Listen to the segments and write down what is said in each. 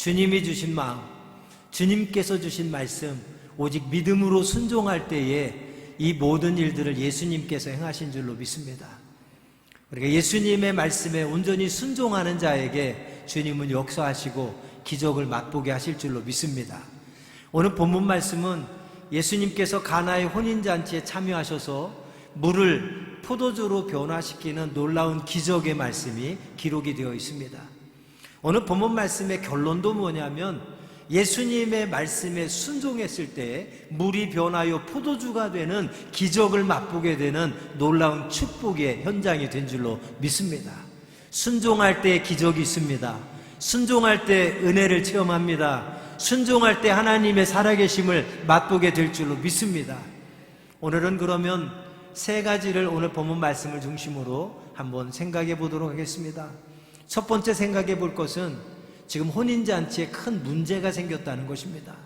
주님이 주신 마음, 주님께서 주신 말씀, 오직 믿음으로 순종할 때에 이 모든 일들을 예수님께서 행하신 줄로 믿습니다. 우리가 예수님의 말씀에 온전히 순종하는 자에게 주님은 역사하시고 기적을 맛보게 하실 줄로 믿습니다. 오늘 본문 말씀은 예수님께서 가나의 혼인잔치에 참여하셔서 물을 포도주로 변화시키는 놀라운 기적의 말씀이 기록이 되어 있습니다. 오늘 본문 말씀의 결론도 뭐냐면 예수님의 말씀에 순종했을 때 물이 변하여 포도주가 되는 기적을 맛보게 되는 놀라운 축복의 현장이 된 줄로 믿습니다. 순종할 때 기적이 있습니다. 순종할 때 은혜를 체험합니다. 순종할 때 하나님의 살아계심을 맛보게 될 줄로 믿습니다. 오늘은 그러면 세 가지를 오늘 본문 말씀을 중심으로 한번 생각해 보도록 하겠습니다. 첫 번째 생각해 볼 것은 지금 혼인잔치에 큰 문제가 생겼다는 것입니다.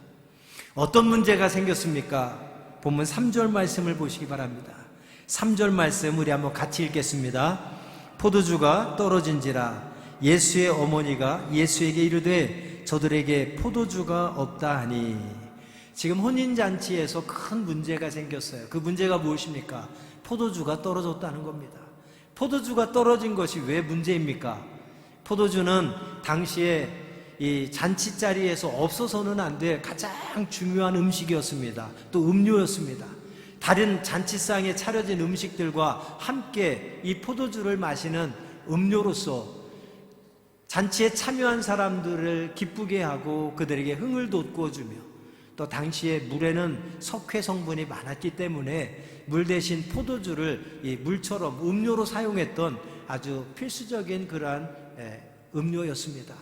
어떤 문제가 생겼습니까? 본문 3절 말씀을 보시기 바랍니다. 3절 말씀 우리 한번 같이 읽겠습니다. 포도주가 떨어진지라 예수의 어머니가 예수에게 이르되 저들에게 포도주가 없다 하니 지금 혼인잔치에서 큰 문제가 생겼어요. 그 문제가 무엇입니까? 포도주가 떨어졌다는 겁니다. 포도주가 떨어진 것이 왜 문제입니까? 포도주는 당시에 이 잔치 자리에서 없어서는 안 될 가장 중요한 음식이었습니다. 또 음료였습니다. 다른 잔치상에 차려진 음식들과 함께 이 포도주를 마시는 음료로서 잔치에 참여한 사람들을 기쁘게 하고 그들에게 흥을 돋구어 주며 또 당시에 물에는 석회 성분이 많았기 때문에 물 대신 포도주를 이 물처럼 음료로 사용했던 아주 필수적인 그러한 예, 음료였습니다.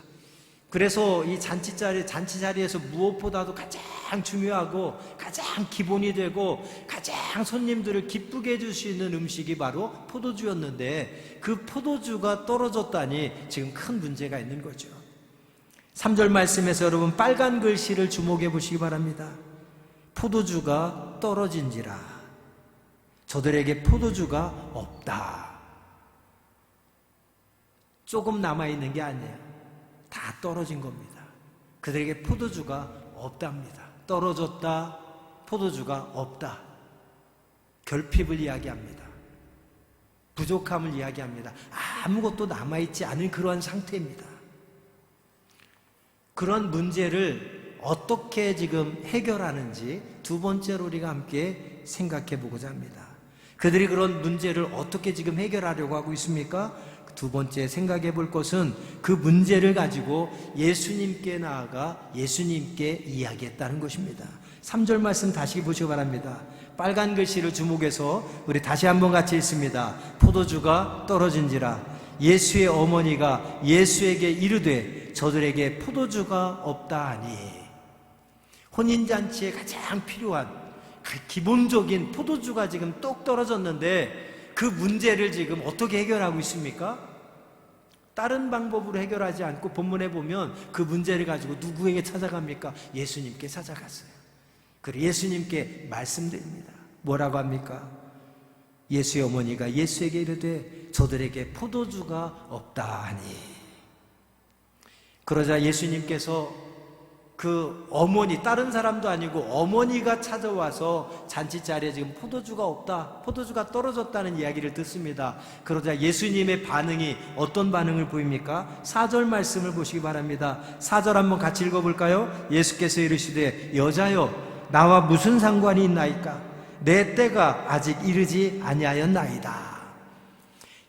그래서 이 잔치 자리, 잔치 자리에서 무엇보다도 가장 중요하고 가장 기본이 되고 가장 손님들을 기쁘게 해줄 수 있는 음식이 바로 포도주였는데 그 포도주가 떨어졌다니 지금 큰 문제가 있는 거죠. 3절 말씀에서 여러분 빨간 글씨를 주목해 보시기 바랍니다. 포도주가 떨어진지라 저들에게 포도주가 없다. 조금 남아있는 게 아니에요. 다 떨어진 겁니다. 그들에게 포도주가 없답니다. 떨어졌다, 포도주가 없다. 결핍을 이야기합니다. 부족함을 이야기합니다. 아무것도 남아있지 않은 그러한 상태입니다. 그런 문제를 어떻게 지금 해결하는지 두 번째로 우리가 함께 생각해 보고자 합니다. 그들이 그런 문제를 어떻게 지금 해결하려고 하고 있습니까? 두 번째 생각해 볼 것은 그 문제를 가지고 예수님께 나아가 예수님께 이야기했다는 것입니다. 3절 말씀 다시 보시기 바랍니다. 빨간 글씨를 주목해서 우리 다시 한번 같이 읽습니다. 포도주가 떨어진지라 예수의 어머니가 예수에게 이르되 저들에게 포도주가 없다 하니 혼인잔치에 가장 필요한 그 기본적인 포도주가 지금 똑 떨어졌는데 그 문제를 지금 어떻게 해결하고 있습니까? 다른 방법으로 해결하지 않고 본문에 보면 그 문제를 가지고 누구에게 찾아갑니까? 예수님께 찾아갔어요. 그리고 예수님께 말씀드립니다. 뭐라고 합니까? 예수의 어머니가 예수에게 이르되 저들에게 포도주가 없다 하니 그러자 예수님께서 그 어머니 다른 사람도 아니고 어머니가 찾아와서 잔치 자리에 지금 포도주가 없다 포도주가 떨어졌다는 이야기를 듣습니다 그러자 예수님의 반응이 어떤 반응을 보입니까? 4절 말씀을 보시기 바랍니다 4절 한번 같이 읽어 볼까요? 예수께서 이르시되 여자여 나와 무슨 상관이 있나이까 내 때가 아직 이르지 아니하였나이다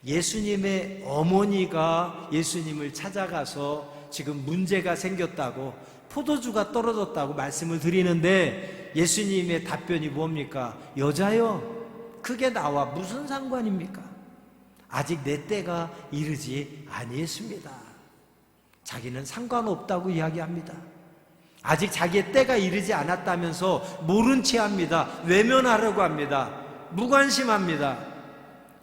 예수님의 어머니가 예수님을 찾아가서 지금 문제가 생겼다고 포도주가 떨어졌다고 말씀을 드리는데 예수님의 답변이 뭡니까? 여자여, 그게 나와 무슨 상관입니까? 아직 내 때가 이르지 아니했습니다. 자기는 상관없다고 이야기합니다. 아직 자기의 때가 이르지 않았다면서 모른 채 합니다. 외면하려고 합니다. 무관심합니다.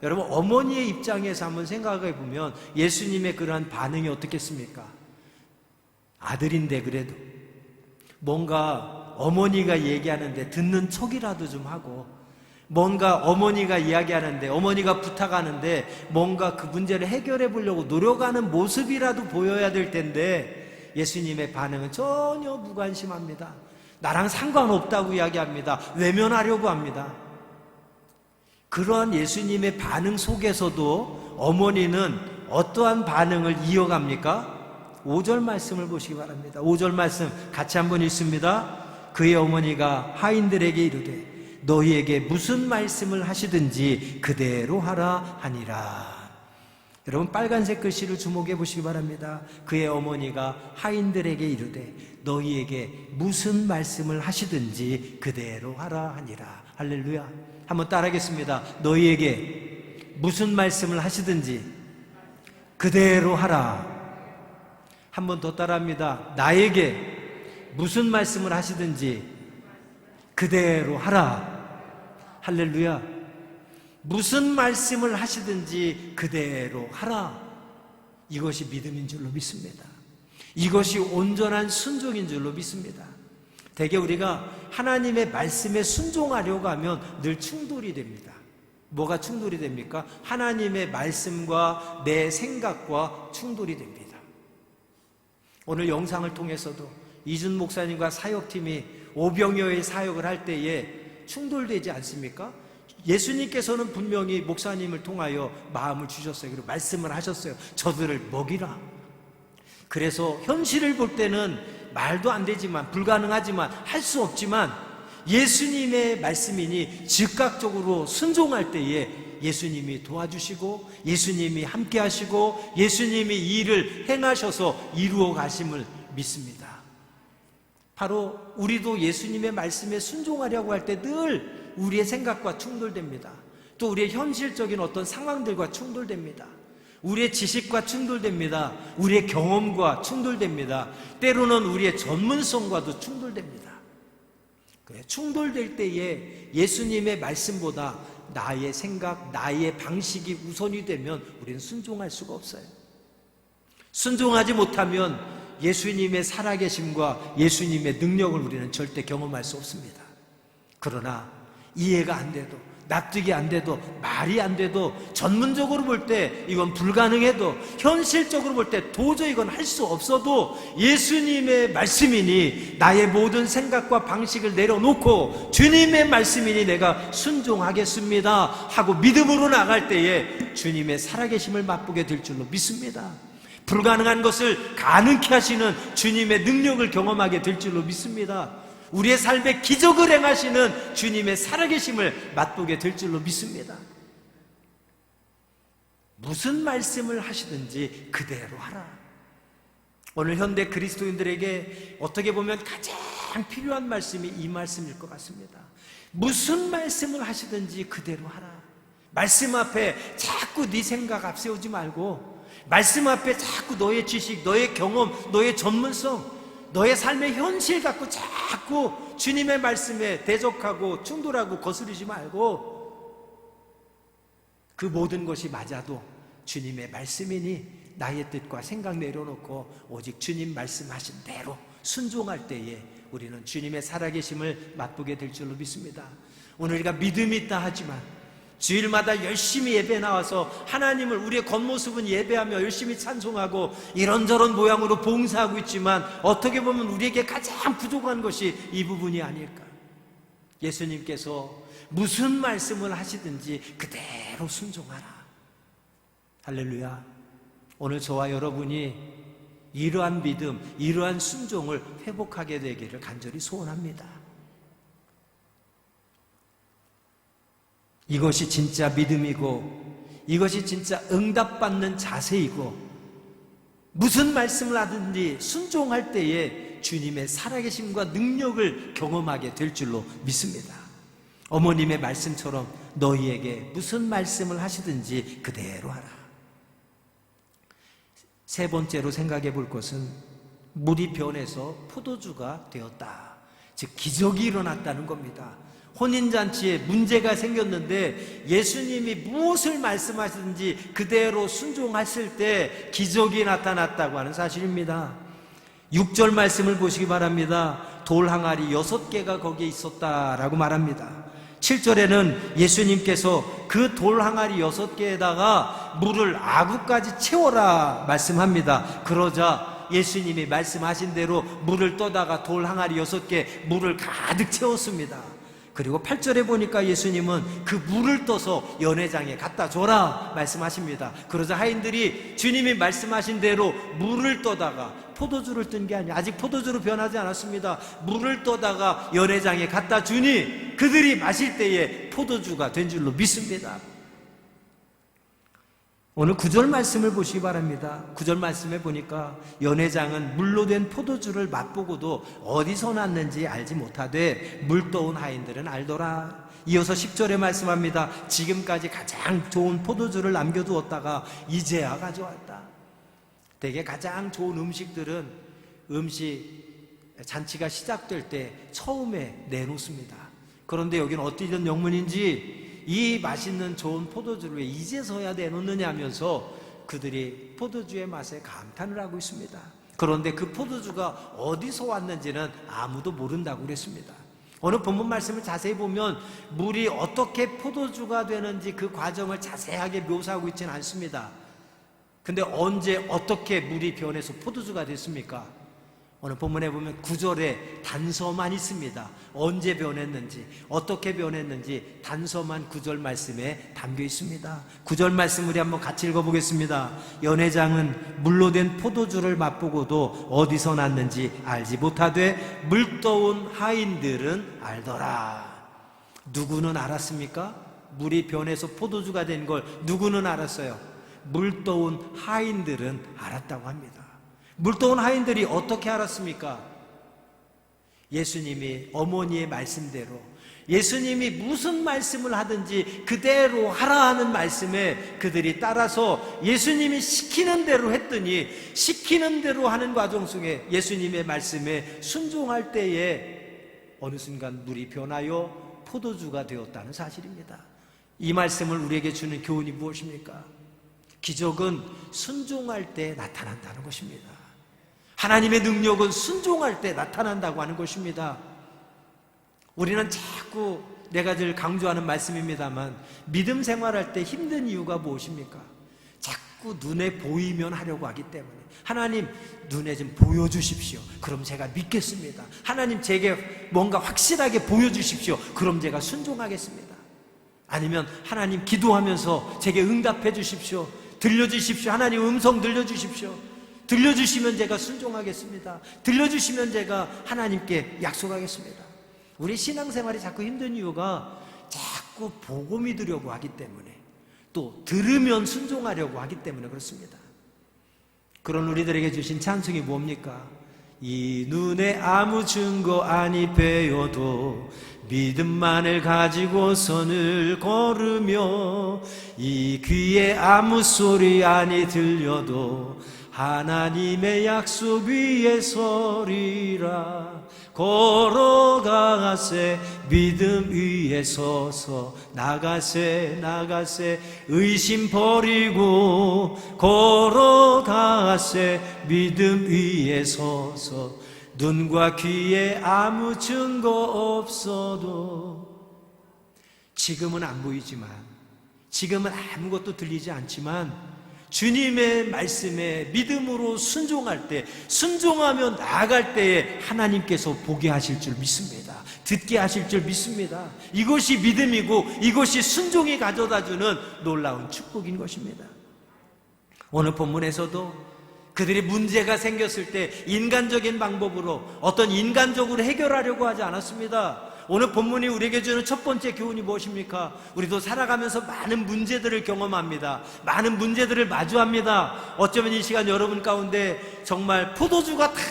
여러분, 어머니의 입장에서 한번 생각해 보면 예수님의 그러한 반응이 어떻겠습니까? 아들인데 그래도 뭔가 어머니가 얘기하는데 듣는 척이라도 좀 하고 뭔가 어머니가 이야기하는데 어머니가 부탁하는데 뭔가 그 문제를 해결해 보려고 노력하는 모습이라도 보여야 될 텐데 예수님의 반응은 전혀 무관심합니다. 나랑 상관없다고 이야기합니다. 외면하려고 합니다. 그러한 예수님의 반응 속에서도 어머니는 어떠한 반응을 이어갑니까? 5절 말씀을 보시기 바랍니다. 5절 말씀 같이 한번 읽습니다. 그의 어머니가 하인들에게 이르되 너희에게 무슨 말씀을 하시든지 그대로 하라 하니라. 여러분 빨간색 글씨를 주목해 보시기 바랍니다. 그의 어머니가 하인들에게 이르되 너희에게 무슨 말씀을 하시든지 그대로 하라 하니라. 할렐루야. 한번 따라하겠습니다. 너희에게 무슨 말씀을 하시든지 그대로 하라. 한 번 더 따라합니다. 나에게 무슨 말씀을 하시든지 그대로 하라. 할렐루야. 무슨 말씀을 하시든지 그대로 하라. 이것이 믿음인 줄로 믿습니다. 이것이 온전한 순종인 줄로 믿습니다. 대개 우리가 하나님의 말씀에 순종하려고 하면 늘 충돌이 됩니다. 뭐가 충돌이 됩니까? 하나님의 말씀과 내 생각과 충돌이 됩니다. 오늘 영상을 통해서도 이준 목사님과 사역팀이 오병여의 사역을 할 때에 충돌되지 않습니까? 예수님께서는 분명히 목사님을 통하여 마음을 주셨어요. 그리고 말씀을 하셨어요. 저들을 먹이라. 그래서 현실을 볼 때는 말도 안 되지만 불가능하지만 할 수 없지만 예수님의 말씀이니 즉각적으로 순종할 때에 예수님이 도와주시고 예수님이 함께 하시고 예수님이 이 일을 행하셔서 이루어 가심을 믿습니다. 바로 우리도 예수님의 말씀에 순종하려고 할 때 늘 우리의 생각과 충돌됩니다. 또 우리의 현실적인 어떤 상황들과 충돌됩니다. 우리의 지식과 충돌됩니다. 우리의 경험과 충돌됩니다. 때로는 우리의 전문성과도 충돌됩니다. 충돌될 때에 예수님의 말씀보다 나의 생각, 나의 방식이 우선이 되면 우리는 순종할 수가 없어요. 순종하지 못하면 예수님의 살아계심과 예수님의 능력을 우리는 절대 경험할 수 없습니다. 그러나 이해가 안 돼도 납득이 안 돼도 말이 안 돼도 전문적으로 볼 때 이건 불가능해도 현실적으로 볼 때 도저히 이건 할 수 없어도 예수님의 말씀이니 나의 모든 생각과 방식을 내려놓고 주님의 말씀이니 내가 순종하겠습니다 하고 믿음으로 나갈 때에 주님의 살아계심을 맛보게 될 줄로 믿습니다. 불가능한 것을 가능케 하시는 주님의 능력을 경험하게 될 줄로 믿습니다. 우리의 삶에 기적을 행하시는 주님의 살아계심을 맛보게 될 줄로 믿습니다. 무슨 말씀을 하시든지 그대로 하라. 오늘 현대 그리스도인들에게 어떻게 보면 가장 필요한 말씀이 이 말씀일 것 같습니다. 무슨 말씀을 하시든지 그대로 하라. 말씀 앞에 자꾸 네 생각 앞세우지 말고 말씀 앞에 자꾸 너의 지식, 너의 경험, 너의 전문성, 너의 삶의 현실 갖고 자꾸 주님의 말씀에 대적하고 충돌하고 거스르지 말고 그 모든 것이 맞아도 주님의 말씀이니 나의 뜻과 생각 내려놓고 오직 주님 말씀하신 대로 순종할 때에 우리는 주님의 살아계심을 맛보게 될 줄로 믿습니다. 오늘 우리가 믿음이 있다 하지만 주일마다 열심히 예배 나와서 하나님을 우리의 겉모습은 예배하며 열심히 찬송하고 이런저런 모양으로 봉사하고 있지만 어떻게 보면 우리에게 가장 부족한 것이 이 부분이 아닐까. 예수님께서 무슨 말씀을 하시든지 그대로 순종하라. 할렐루야. 오늘 저와 여러분이 이러한 믿음, 이러한 순종을 회복하게 되기를 간절히 소원합니다. 이것이 진짜 믿음이고 이것이 진짜 응답받는 자세이고 무슨 말씀을 하든지 순종할 때에 주님의 살아계심과 능력을 경험하게 될 줄로 믿습니다. 어머님의 말씀처럼 너희에게 무슨 말씀을 하시든지 그대로 하라. 세 번째로 생각해 볼 것은 물이 변해서 포도주가 되었다. 즉, 기적이 일어났다는 겁니다. 혼인잔치에 문제가 생겼는데 예수님이 무엇을 말씀하시든지 그대로 순종했을 때 기적이 나타났다고 하는 사실입니다. 6절 말씀을 보시기 바랍니다. 돌 항아리 여섯 개가 거기에 있었다라고 말합니다. 7절에는 예수님께서 그 돌 항아리 여섯 개에다가 물을 아구까지 채워라 말씀합니다. 그러자 예수님이 말씀하신 대로 물을 떠다가 돌 항아리 여섯 개 물을 가득 채웠습니다. 그리고 8절에 보니까 예수님은 그 물을 떠서 연회장에 갖다 줘라 말씀하십니다. 그러자 하인들이 주님이 말씀하신 대로 물을 떠다가 포도주를 뜬 게 아니야. 아직 포도주로 변하지 않았습니다. 물을 떠다가 연회장에 갖다 주니 그들이 마실 때에 포도주가 된 줄로 믿습니다. 오늘 구절 말씀을 보시기 바랍니다. 구절 말씀에 보니까 연회장은 물로 된 포도주를 맛보고도 어디서 났는지 알지 못하되 물 떠온 하인들은 알더라. 이어서 10절에 말씀합니다. 지금까지 가장 좋은 포도주를 남겨두었다가 이제야 가져왔다. 대개 가장 좋은 음식들은 음식 잔치가 시작될 때 처음에 내놓습니다. 그런데 여기는 어디든 영문인지 이 맛있는 좋은 포도주를 왜 이제서야 내놓느냐 하면서 그들이 포도주의 맛에 감탄을 하고 있습니다. 그런데 그 포도주가 어디서 왔는지는 아무도 모른다고 그랬습니다. 오늘 본문 말씀을 자세히 보면 물이 어떻게 포도주가 되는지 그 과정을 자세하게 묘사하고 있지는 않습니다. 근데 언제 어떻게 물이 변해서 포도주가 됐습니까? 오늘 본문에 보면 구절에 단서만 있습니다. 언제 변했는지, 어떻게 변했는지 단서만 구절 말씀에 담겨 있습니다. 구절 말씀 우리 한번 같이 읽어보겠습니다. 연회장은 물로 된 포도주를 맛보고도 어디서 났는지 알지 못하되 물떠온 하인들은 알더라. 누구는 알았습니까? 물이 변해서 포도주가 된 걸 누구는 알았어요? 물떠온 하인들은 알았다고 합니다. 물떠온 하인들이 어떻게 알았습니까? 예수님이 어머니의 말씀대로 예수님이 무슨 말씀을 하든지 그대로 하라 하는 말씀에 그들이 따라서 예수님이 시키는 대로 했더니 시키는 대로 하는 과정 속에 예수님의 말씀에 순종할 때에 어느 순간 물이 변하여 포도주가 되었다는 사실입니다. 이 말씀을 우리에게 주는 교훈이 무엇입니까? 기적은 순종할 때 나타난다는 것입니다. 하나님의 능력은 순종할 때 나타난다고 하는 것입니다. 우리는 자꾸 내가 늘 강조하는 말씀입니다만 믿음 생활할 때 힘든 이유가 무엇입니까? 자꾸 눈에 보이면 하려고 하기 때문에 하나님 눈에 좀 보여주십시오. 그럼 제가 믿겠습니다. 하나님 제게 뭔가 확실하게 보여주십시오. 그럼 제가 순종하겠습니다. 아니면 하나님 기도하면서 제게 응답해 주십시오. 들려주십시오. 하나님 음성 들려주십시오. 들려주시면 제가 순종하겠습니다. 들려주시면 제가 하나님께 약속하겠습니다. 우리 신앙생활이 자꾸 힘든 이유가 자꾸 보고 믿으려고 하기 때문에 또 들으면 순종하려고 하기 때문에 그렇습니다. 그런 우리들에게 주신 찬송이 뭡니까? 이 눈에 아무 증거 아니 배워도 믿음만을 가지고 선을 걸으며 이 귀에 아무 소리 아니 들려도 하나님의 약속 위에 서리라. 걸어가세 믿음 위에 서서 나가세 나가세. 의심 버리고 걸어가세 믿음 위에 서서. 눈과 귀에 아무 증거 없어도 지금은 안 보이지만 지금은 아무것도 들리지 않지만 주님의 말씀에 믿음으로 순종할 때, 순종하며 나아갈 때에 하나님께서 보게 하실 줄 믿습니다. 듣게 하실 줄 믿습니다. 이것이 믿음이고 이것이 순종이 가져다 주는 놀라운 축복인 것입니다. 오늘 본문에서도 그들이 문제가 생겼을 때 인간적인 방법으로 어떤 인간적으로 해결하려고 하지 않았습니다. 오늘 본문이 우리에게 주는 첫 번째 교훈이 무엇입니까? 우리도 살아가면서 많은 문제들을 경험합니다. 많은 문제들을 마주합니다. 어쩌면 이 시간 여러분 가운데 정말 포도주가 탁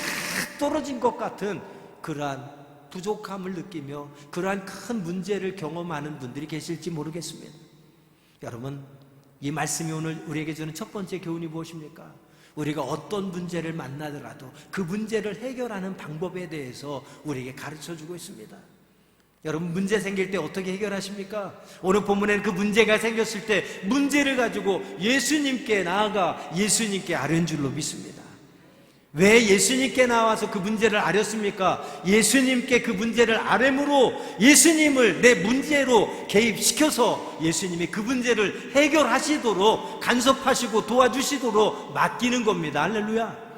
떨어진 것 같은 그러한 부족함을 느끼며 그러한 큰 문제를 경험하는 분들이 계실지 모르겠습니다. 여러분, 이 말씀이 오늘 우리에게 주는 첫 번째 교훈이 무엇입니까? 우리가 어떤 문제를 만나더라도 그 문제를 해결하는 방법에 대해서 우리에게 가르쳐 주고 있습니다. 여러분 문제 생길 때 어떻게 해결하십니까? 오늘 본문에는 그 문제가 생겼을 때 문제를 가지고 예수님께 나아가 예수님께 아는 줄로 믿습니다. 왜 예수님께 나와서 그 문제를 아렸습니까? 예수님께 그 문제를 아뢰므로 예수님을 내 문제로 개입시켜서 예수님이 그 문제를 해결하시도록 간섭하시고 도와주시도록 맡기는 겁니다. 할렐루야.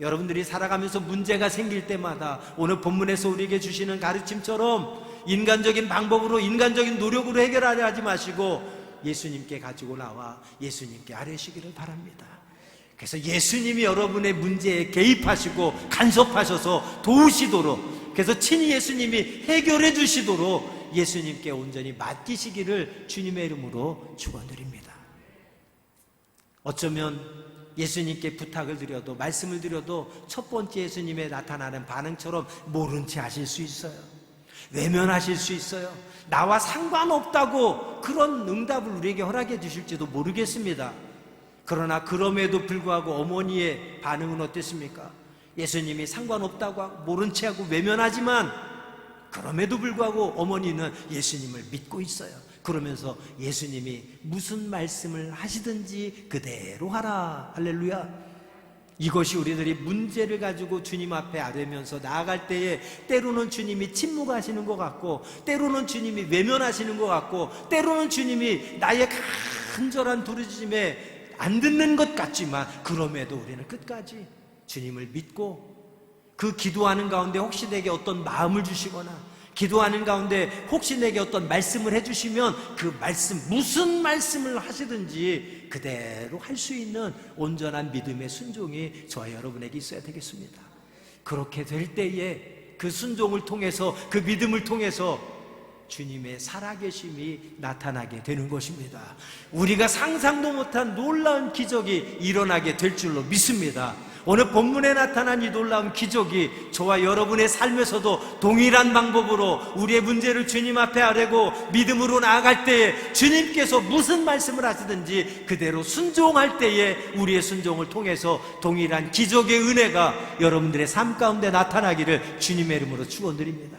여러분들이 살아가면서 문제가 생길 때마다 오늘 본문에서 우리에게 주시는 가르침처럼 인간적인 방법으로 인간적인 노력으로 해결하려 하지 마시고 예수님께 가지고 나와 예수님께 아뢰시기를 바랍니다. 그래서 예수님이 여러분의 문제에 개입하시고 간섭하셔서 도우시도록 그래서 친히 예수님이 해결해 주시도록 예수님께 온전히 맡기시기를 주님의 이름으로 축원드립니다. 어쩌면 예수님께 부탁을 드려도 말씀을 드려도 첫 번째 예수님의 나타나는 반응처럼 모른 채 하실 수 있어요. 외면하실 수 있어요. 나와 상관없다고 그런 응답을 우리에게 허락해 주실지도 모르겠습니다. 그러나 그럼에도 불구하고 어머니의 반응은 어땠습니까? 예수님이 상관없다고 모른 채 하고 외면하지만 그럼에도 불구하고 어머니는 예수님을 믿고 있어요. 그러면서 예수님이 무슨 말씀을 하시든지 그대로 하라. 할렐루야. 이것이 우리들이 문제를 가지고 주님 앞에 아뢰면서 나아갈 때에 때로는 주님이 침묵하시는 것 같고 때로는 주님이 외면하시는 것 같고 때로는 주님이 나의 간절한 부르짖음에 안 듣는 것 같지만 그럼에도 우리는 끝까지 주님을 믿고 그 기도하는 가운데 혹시 내게 어떤 마음을 주시거나 기도하는 가운데 혹시 내게 어떤 말씀을 해주시면 그 말씀, 무슨 말씀을 하시든지 그대로 할 수 있는 온전한 믿음의 순종이 저와 여러분에게 있어야 되겠습니다. 그렇게 될 때에 그 순종을 통해서 그 믿음을 통해서 주님의 살아계심이 나타나게 되는 것입니다. 우리가 상상도 못한 놀라운 기적이 일어나게 될 줄로 믿습니다. 오늘 본문에 나타난 이 놀라운 기적이 저와 여러분의 삶에서도 동일한 방법으로 우리의 문제를 주님 앞에 아뢰고 믿음으로 나아갈 때에 주님께서 무슨 말씀을 하시든지 그대로 순종할 때에 우리의 순종을 통해서 동일한 기적의 은혜가 여러분들의 삶 가운데 나타나기를 주님의 이름으로 축원드립니다.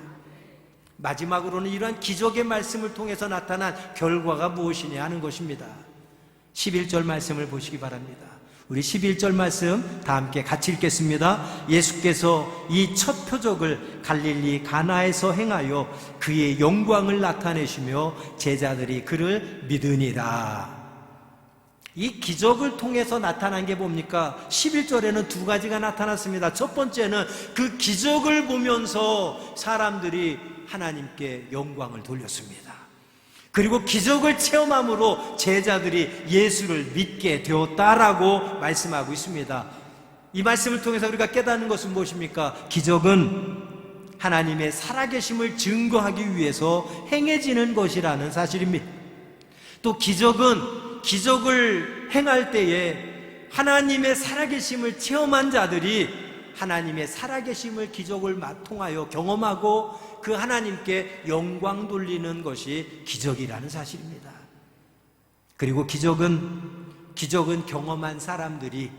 마지막으로는 이러한 기적의 말씀을 통해서 나타난 결과가 무엇이냐 하는 것입니다. 11절 말씀을 보시기 바랍니다. 우리 11절 말씀 다 함께 같이 읽겠습니다. 예수께서 이 첫 표적을 갈릴리 가나에서 행하여 그의 영광을 나타내시며 제자들이 그를 믿으니라. 이 기적을 통해서 나타난 게 뭡니까? 11절에는 두 가지가 나타났습니다. 첫 번째는 그 기적을 보면서 사람들이 하나님께 영광을 돌렸습니다. 그리고 기적을 체험함으로 제자들이 예수를 믿게 되었다라고 말씀하고 있습니다. 이 말씀을 통해서 우리가 깨닫는 것은 무엇입니까? 기적은 하나님의 살아계심을 증거하기 위해서 행해지는 것이라는 사실입니다. 또 기적은 기적을 행할 때에 하나님의 살아계심을 체험한 자들이 하나님의 살아계심을 기적을 통하여 경험하고 그 하나님께 영광 돌리는 것이 기적이라는 사실입니다. 그리고 기적은 기적은 경험한 사람들이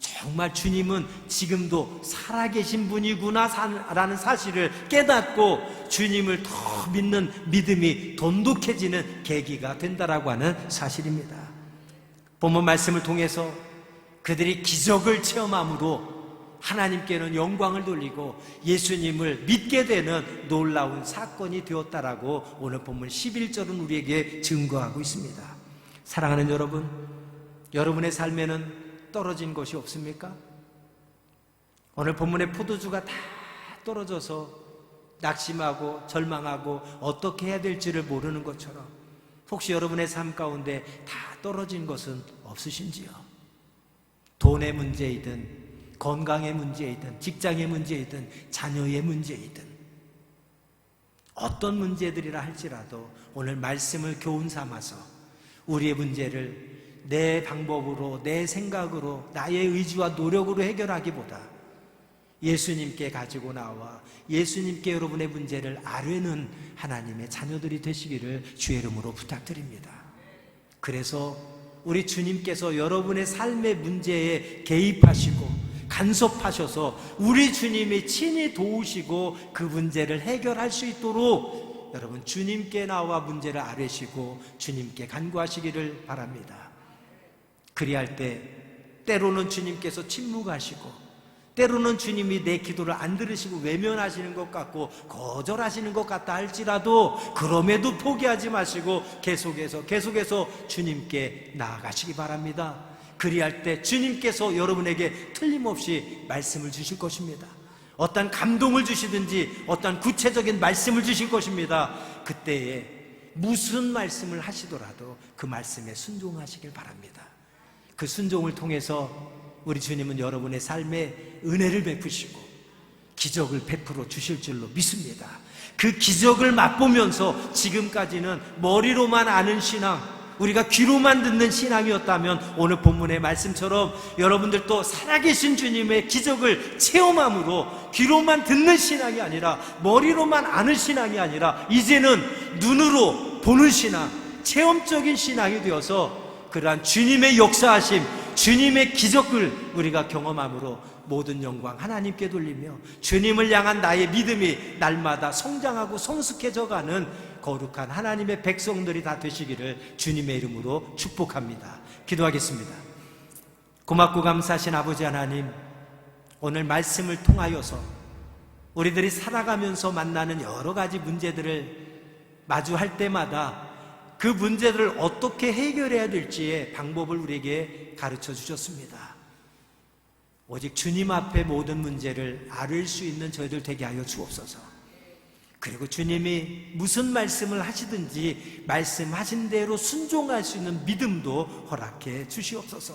정말 주님은 지금도 살아계신 분이구나라는 사실을 깨닫고 주님을 더 믿는 믿음이 돈독해지는 계기가 된다라고 하는 사실입니다. 본문 말씀을 통해서 그들이 기적을 체험함으로 하나님께는 영광을 돌리고 예수님을 믿게 되는 놀라운 사건이 되었다라고 오늘 본문 11절은 우리에게 증거하고 있습니다. 사랑하는 여러분, 여러분의 삶에는 떨어진 것이 없습니까? 오늘 본문의 포도주가 다 떨어져서 낙심하고 절망하고 어떻게 해야 될지를 모르는 것처럼 혹시 여러분의 삶 가운데 다 떨어진 것은 없으신지요? 돈의 문제이든 건강의 문제이든 직장의 문제이든 자녀의 문제이든 어떤 문제들이라 할지라도 오늘 말씀을 교훈 삼아서 우리의 문제를 내 방법으로 내 생각으로 나의 의지와 노력으로 해결하기보다 예수님께 가지고 나와 예수님께 여러분의 문제를 아뢰는 하나님의 자녀들이 되시기를 주의 이름으로 부탁드립니다. 그래서 우리 주님께서 여러분의 삶의 문제에 개입하시고 간섭하셔서 우리 주님이 친히 도우시고 그 문제를 해결할 수 있도록 여러분 주님께 나와 문제를 아뢰시고 주님께 간구하시기를 바랍니다. 그리할 때 때로는 주님께서 침묵하시고 때로는 주님이 내 기도를 안 들으시고 외면하시는 것 같고 거절하시는 것 같다 할지라도 그럼에도 포기하지 마시고 계속해서 계속해서 주님께 나아가시기 바랍니다. 그리할 때 주님께서 여러분에게 틀림없이 말씀을 주실 것입니다. 어떤 감동을 주시든지 어떤 구체적인 말씀을 주실 것입니다. 그때에 무슨 말씀을 하시더라도 그 말씀에 순종하시길 바랍니다. 그 순종을 통해서 우리 주님은 여러분의 삶에 은혜를 베푸시고 기적을 베풀어 주실 줄로 믿습니다. 그 기적을 맛보면서 지금까지는 머리로만 아는 신앙, 우리가 귀로만 듣는 신앙이었다면 오늘 본문의 말씀처럼 여러분들도 살아계신 주님의 기적을 체험함으로 귀로만 듣는 신앙이 아니라 머리로만 아는 신앙이 아니라 이제는 눈으로 보는 신앙, 체험적인 신앙이 되어서 그러한 주님의 역사하심, 주님의 기적을 우리가 경험함으로 모든 영광 하나님께 돌리며 주님을 향한 나의 믿음이 날마다 성장하고 성숙해져 가는 거룩한 하나님의 백성들이 다 되시기를 주님의 이름으로 축복합니다. 기도하겠습니다. 고맙고 감사하신 아버지 하나님, 오늘 말씀을 통하여서 우리들이 살아가면서 만나는 여러 가지 문제들을 마주할 때마다 그 문제들을 어떻게 해결해야 될지의 방법을 우리에게 가르쳐 주셨습니다. 오직 주님 앞에 모든 문제를 앓을 수 있는 저희들 되게 하여 주옵소서. 그리고 주님이 무슨 말씀을 하시든지 말씀하신 대로 순종할 수 있는 믿음도 허락해 주시옵소서.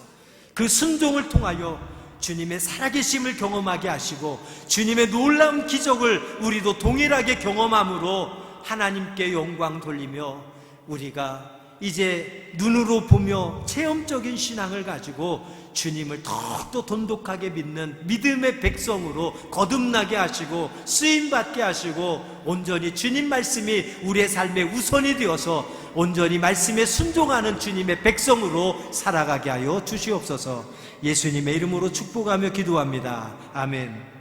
그 순종을 통하여 주님의 살아계심을 경험하게 하시고 주님의 놀라운 기적을 우리도 동일하게 경험함으로 하나님께 영광 돌리며 우리가 이제 눈으로 보며 체험적인 신앙을 가지고 주님을 더욱더 돈독하게 믿는 믿음의 백성으로 거듭나게 하시고 쓰임받게 하시고 온전히 주님 말씀이 우리의 삶의 우선이 되어서 온전히 말씀에 순종하는 주님의 백성으로 살아가게 하여 주시옵소서 예수님의 이름으로 축복하며 기도합니다. 아멘.